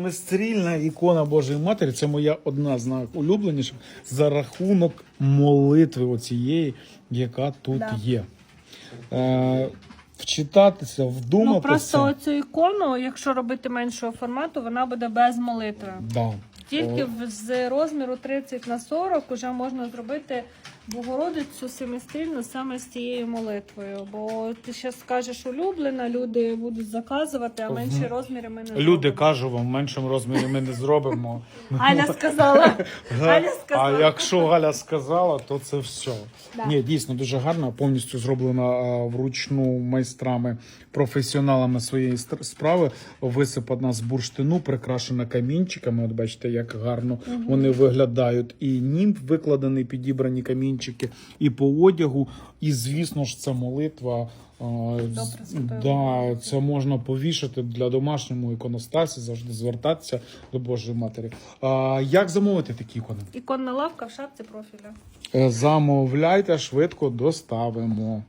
Семистрільна ікона Божої Матері це моя одна з найулюбленіших за рахунок молитви оцієї, яка тут Да. є. Е, вчитатися, Ну вдуматися. просто оцю ікону, якщо робити меншого формату, вона буде без молитви. да. Тільки О, з розміру 30 на 40 вже можна зробити Богородицю семистрільну саме з цією молитвою. Бо ти ще скажеш улюблена, люди будуть заказувати, а менші розміри ми не Люди зробимо. кажу вам, в меншому розмірі ми не зробимо. Аля сказала. Аля А сказала. якщо Галя сказала, то це все. Да. Ні, дійсно дуже гарно, повністю зроблена а, вручну майстрами, професіоналами своєї стр- справи. Висипана з бурштину, прикрашена камінчиками. От бачите, як гарно вони виглядають. І німб викладений, підібрані камінчики, і по одягу. І звісно ж, це молитва. Да, це можна повішати для домашнього іконостасі, завжди звертатися до Божої Матері. А, як замовити такі ікони? Іконна лавка в шапці профіля. Е, Замовляйте, швидко доставимо.